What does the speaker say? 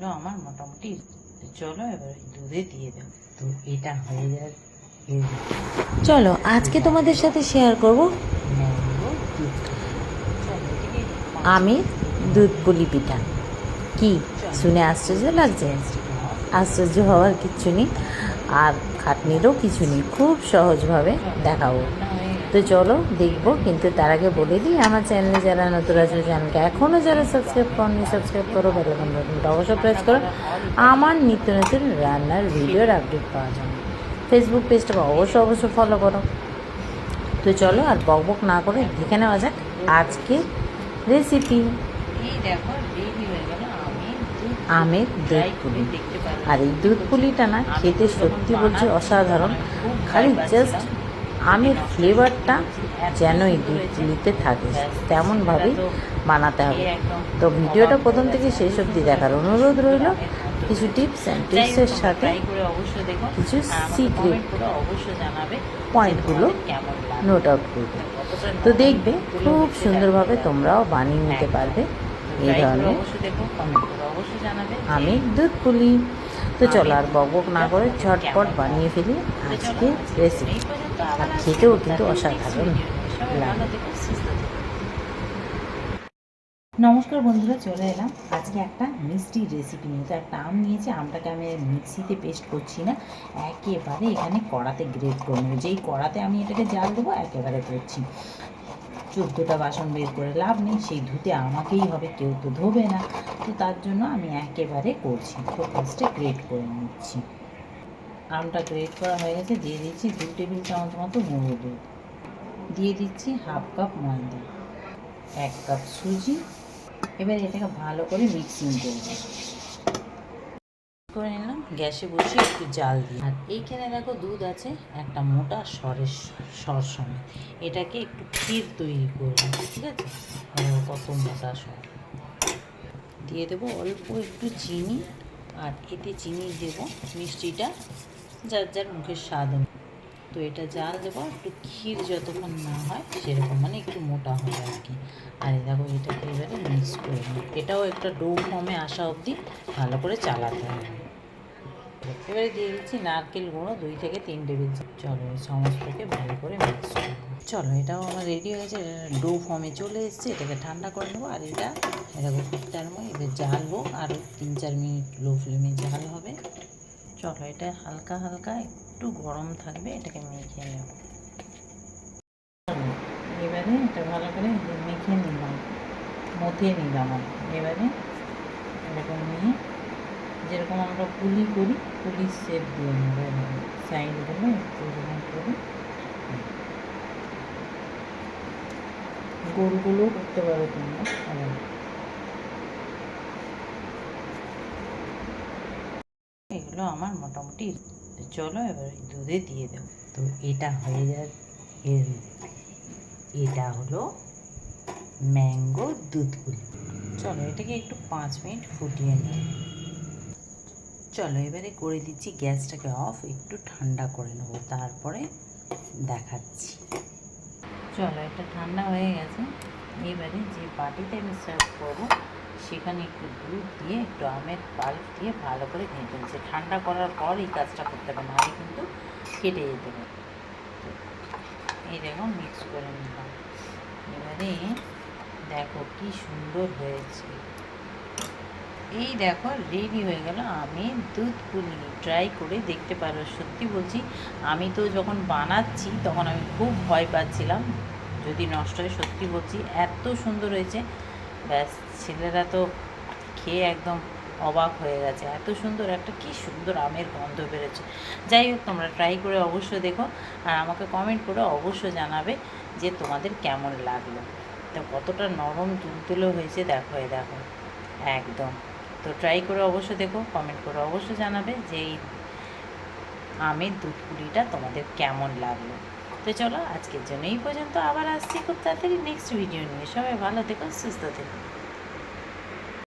এগুলো আমার মোটামুটি। চলো এবার দুধে দিয়ে দেবো তো এটা হয়ে যায় চলো আজকে তোমাদের সাথে শেয়ার করব। আমি দুধ পুলি পিঠা। কি? শুনে আশ্চর্য লাগছে? আশ্চর্য হওয়ার কিচ্ছু নেই। আর খাটনিরও কিছু নেই। খুব সহজভাবে দেখাবো। তো চলো দেখব কিন্তু তার আগে বলে দিই আমার চ্যানেলে যারা নতুন আছে চ্যানেলকে এখনও যারা সাবস্ক্রাইব করনি সাবস্ক্রাইব করো বেলকন বাটনটা অবশ্যই প্রেস করো। আমার নিত্য নতুন রান্নার ভিডিওর আপডেট পাওয়া যাবে ফেসবুক পেজটাকে অবশ্যই অবশ্যই ফলো করো। তো চলো আর বক বক না করে দেখে নেওয়া যাক আজকে রেসিপি আমের দুধ পুলি। আর এই দুধ পুলিটা না খেতে সত্যি বলছি অসাধারণ। খালি জাস্ট আমের ফ্লেভারটা যেন নিতে থাকে তেমনভাবেই বানাতে হবে। তো ভিডিওটা প্রথম থেকে শেষ অবধি দেখার অনুরোধ রইল। কিছু টিপস অ্যান্ড টিপসের সাথে কিছু জানাবে পয়েন্টগুলো নোট আউট করবে তো দেখবে খুব সুন্দরভাবে তোমরাও বানিয়ে নিতে পারবে এই ধরনের। আমি দুধ পুলি। তো চলো আর বক বক না করে ঝটপট বানিয়ে ফেলি আজকে রেসিপি খেতেও কিন্তু অসাধারণ লাগে। নমস্কার বন্ধুরা, চলে এলাম। আজকে একটা মিষ্টি রেসিপি নিয়ে। তো একটা আম নিয়েছি, আমটাকে আমি মিক্সিতে পেস্ট করছি না, একেবারে এখানে কড়াতে গ্রেট করে নেব। যেই কড়াতে আমি এটাকে জাল দেবো, একেবারে করছি। চোদ্দোটা বাসন বের করে লাভ নেই, সেই ধুতে আমাকেই হবে, কেউ তো ধোবে না। তো তার জন্য আমি একেবারে করছি। তো ফার্স্টে গ্রেট করে নিচ্ছি। আমটা গ্রেট করা হয়ে গেছে, দিয়ে দিচ্ছি দু টেবিল চামচ মতো গুঁড়ো দুধ। দিয়ে দিচ্ছি হাফ কাপ ময়দা, এক কাপ সুজি। এবার এটাকে ভালো করে মিক্সিং করব করে নিলাম, গ্যাসে বসিয়ে একটু জাল দিই আর এইখানে দেখো দুধ আছে, একটা মোটা সরের সর সমেত। এটাকে একটু ক্ষীর তৈরি করব ঠিক আছে? কত মোটা সর। দিয়ে দেবো অল্প একটু চিনি। আর এতে চিনি দেবো, মিষ্টিটা, যার যার মুখের স্বাদ। তো এটা জাল দেবো, একটু ক্ষীর যতক্ষণ না হয় সেরকম মানে একটু মোটা হয় আর কি আর দেখো এটাকে এবারে মিক্স করে এটাও একটা ডো ফর্মে আসা অবধি ভালো করে চালাতে হবে এবারে দিয়ে দিচ্ছি নারকেল গুঁড়ো, দুই থেকে তিন টেবিল। চলো সমস্তকে ভালো করে মিক্স করে চলো, এটাও আমার রেডি হয়েছে। ডো ফর্মে চলে এসেছে, এটাকে ঠান্ডা করে নেব। আর এটা এরকম ফুটটার মধ্যে এবার জালবো আর তিন চার মিনিট লো ফ্লেমে জাল হবে। চলো, এটা হালকা হালকা একটু গরম থাকবে, এটাকে মেখে নেব। এবারে এটা ভালো করে মেখে নিলাম, মথে নিলাম এবারে এরকম নিয়ে যেরকম আমরা পুলি করি, পুলি শেপ দিয়ে এভাবে সাইডগুলো একটু এরকম করে গোলগুলো করতে পারো তোমরা এগুলো আমার মোটামুটি চলো এবার দুধে দিয়ে দেবো। তো এটা হয়ে যায় এটা হলো ম্যাঙ্গো দুধ পুলি। চলো এটাকে একটু পাঁচ মিনিট ফুটিয়ে নিই। চলো এবারে করে দিচ্ছি গ্যাসটাকে অফ, একটু ঠান্ডা করে নেব, তারপরে দেখাচ্ছি। চলো, এটা ঠান্ডা হয়ে গেছে। এবারে যে বাটিতে আমি সার্ভ করব, সেখানে একটু দুধ দিয়ে, একটু আমের পাল্প দিয়ে ভালো করে ঘেঁটে নিচ্ছে। ঠান্ডা করার পর এই কাজটা করতে হবে, নাহলে কিন্তু কেটে যেতে পারে। এই দেখো মিক্স করে নিলাম। এবারে দেখো কি সুন্দর হয়েছে। এই দেখো রেডি হয়ে গেল। আমি দুধ পুলি ট্রাই করে দেখতে পারো। সত্যি বলছি, আমি তো যখন বানাচ্ছি, তখন আমি খুব ভয় পাচ্ছিলাম। যদি নষ্ট হয়, সত্যি বলছি, এত সুন্দর হয়েছে। ব্যাস, ছেলেরা তো খেয়ে একদম অবাক হয়ে গেছে। এত সুন্দর, একটা কি সুন্দর আমের গন্ধ বেরোচ্ছে। যাই হোক, তোমরা ট্রাই করে অবশ্যই দেখো। আর আমাকে কমেন্ট করে অবশ্যই জানাবে যে তোমাদের কেমন লাগল। তো কতটা নরম, তুলতুলো হয়েছে, দেখো এ দেখো। একদম। তো ট্রাই করে অবশ্য দেখো কমেন্ট করে অবশ্য জানাবে যে এই আমের দুধ পুরিটা তোমাদের কেমন লাগল। তো চলো, আজকের জন্য এই পর্যন্ত আবার আসছি খুব তাড়াতাড়ি নেক্সট ভিডিও নিয়ে। সবাই ভালো থেকো, সুস্থ থেকো।